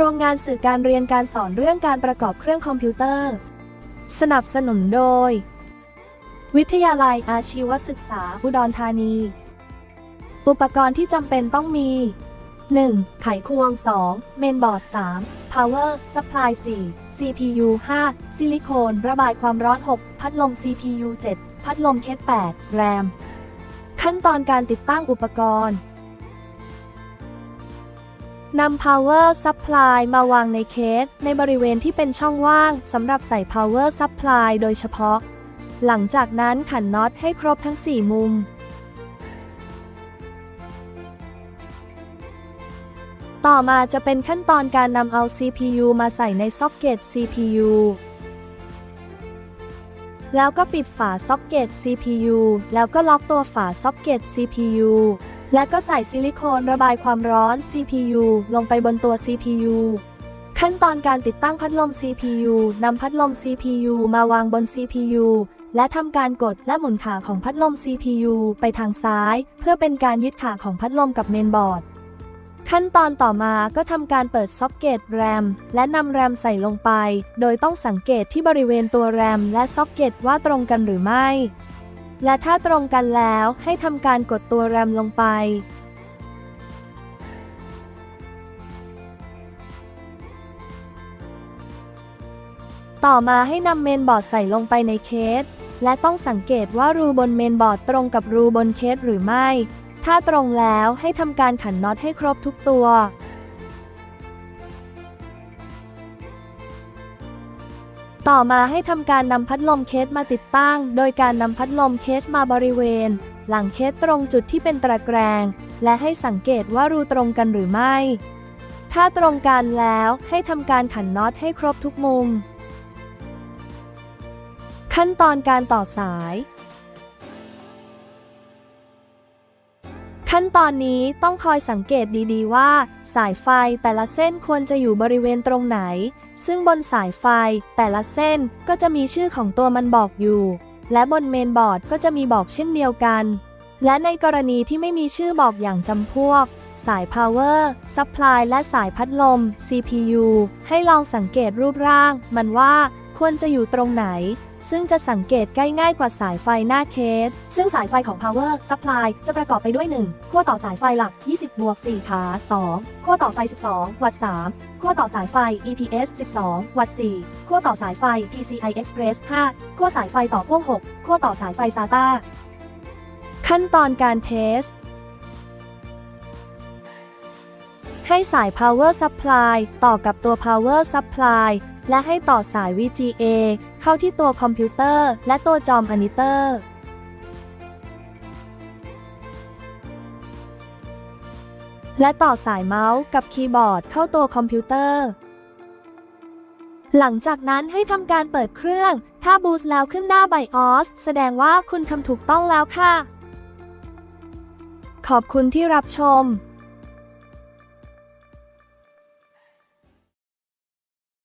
ครงงานสื่อการเรียนการสอนเรื่องการประกอบเครื่องคอมพิวเตอร์ สนับสนุนโดย วิทยาลัยอาชีวศึกษา อุดรธานี อุปกรณ์ที่จำเป็นต้องมี 1. ไขควง 2. เมนบอร์ด 3. power supply 4. CPU 5. ซิลิโคนระบายความร้อน 6. พัดลม CPU 7. พัดลมเคส8 RAM ขั้นตอนการติดตั้งอุปกรณ์ นำ power supply มาวางในเคส ในบริเวณที่เป็นช่องว่างสำหรับใส่ power supply โดยเฉพาะ หลังจากนั้นขันน็อตให้ครบทั้ง 4 มุม ต่อมาจะเป็นขั้นตอนการนำเอา CPU มาใส่ในซ็อกเก็ต CPU แล้วก็ปิดฝาซ็อกเก็ต CPU แล้วก็ล็อกตัวฝาซ็อกเก็ต CPU และก็ใส่ซิลิโคนระบายความร้อน CPU ลงไปบนตัว CPU ขั้นตอนการติดตั้งพัดลม CPU นำพัดลม CPU มาวางบน CPU และทำการกดและหมุนขาของพัดลม CPU ไปทางซ้าย เพื่อเป็นการยึดขาของพัดลมกับเมนบอร์ด ขั้นตอนต่อมาก็ทำการเปิดซ็อกเก็ตแรมและนำแรมใส่ลงไป โดยต้องสังเกตที่บริเวณตัวแรมและซ็อกเก็ตว่าตรงกันหรือไม่ และถ้าตรงกันแล้วให้ทำการกดตัวแรมลงไป ต่อมาให้นำเมนบอร์ดใส่ลงไปในเคส และต้องสังเกตว่ารูบนเมนบอร์ดตรงกับรูบนเคสหรือไม่ ถ้าตรงแล้วให้ทำการขันน็อตให้ครบทุกตัว ต่อมาให้ทำการนำพัดลมเคสมาติดตั้ง โดยการนำพัดลมเคสมาบริเวณ หลังเคสตรงจุดที่เป็นตะแกรงและให้สังเกตว่ารูตรงกันหรือไม่ ถ้าตรงกันแล้วให้ทำการขันน็อตให้ครบทุกมุม ขั้นตอนการต่อสาย ขั้นตอนนี้ต้องคอยสังเกตดีๆว่า สายไฟแต่ละเส้นควรจะอยู่บริเวณตรงไหน ซึ่งบนสายไฟแต่ละเส้นก็จะมีชื่อของตัวมันบอกอยู่ และบนเมนบอร์ดก็จะมีบอกเช่นเดียวกัน และในกรณีที่ไม่มีชื่อบอกอย่างจำพวก สาย power supply และสายพัดลม CPU ให้ลองสังเกตรูปร่าง มันว่าควรจะอยู่ตรงไหน ซึ่งจะสังเกตใกล้ง่ายกว่าสายไฟหน้าเคส ซึ่งสายไฟของ power supply จะประกอบไปด้วย 1 ขั้วต่อสายไฟหลัก 20บวก4ขา 2 ขั้วต่อไฟ 12 วัตต์3ขั้วต่อสายไฟ EPS 12 วัตต์4ขั้วต่อสายไฟ PCI Express 5ขั้วสายไฟต่อพ่วง 6ขั้วต่อสายไฟ SATA ขั้นตอนการเทสให้สาย power supply ต่อกับตัว power supply และให้ต่อสาย VGA เข้าที่ตัวคอมพิวเตอร์ และตัวจอมอนิเตอร์ และต่อสายเมาส์กับคีย์บอร์ดเข้าตัวคอมพิวเตอร์ หลังจากนั้นให้ทำการเปิดเครื่อง ถ้าบูสแล้วขึ้นหน้า BIOS แสดงว่าคุณทำถูกต้องแล้วค่ะ ขอบคุณที่รับชม